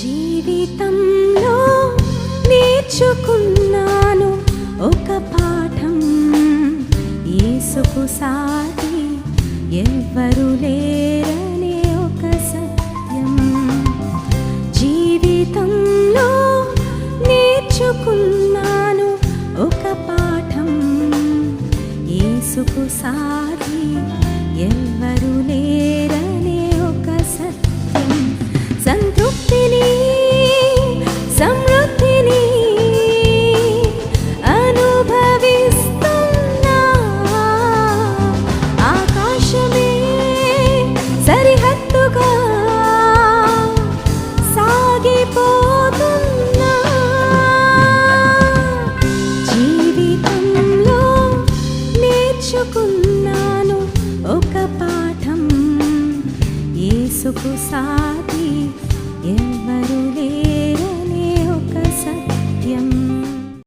జీవితంలో నేర్చుకున్నాను ఒక పాఠం. ఏసుకు సాటి ఎవ్వరు లేరనే ఒక సత్యం. జీవితంలో నేర్చుకున్నాను ఒక పాఠం. ఏసుకు సాటి ఎవ్వరు లేరు నేర్చుకున్నాను ఒక పాఠం. ఏసుకు సాటి ఎవరు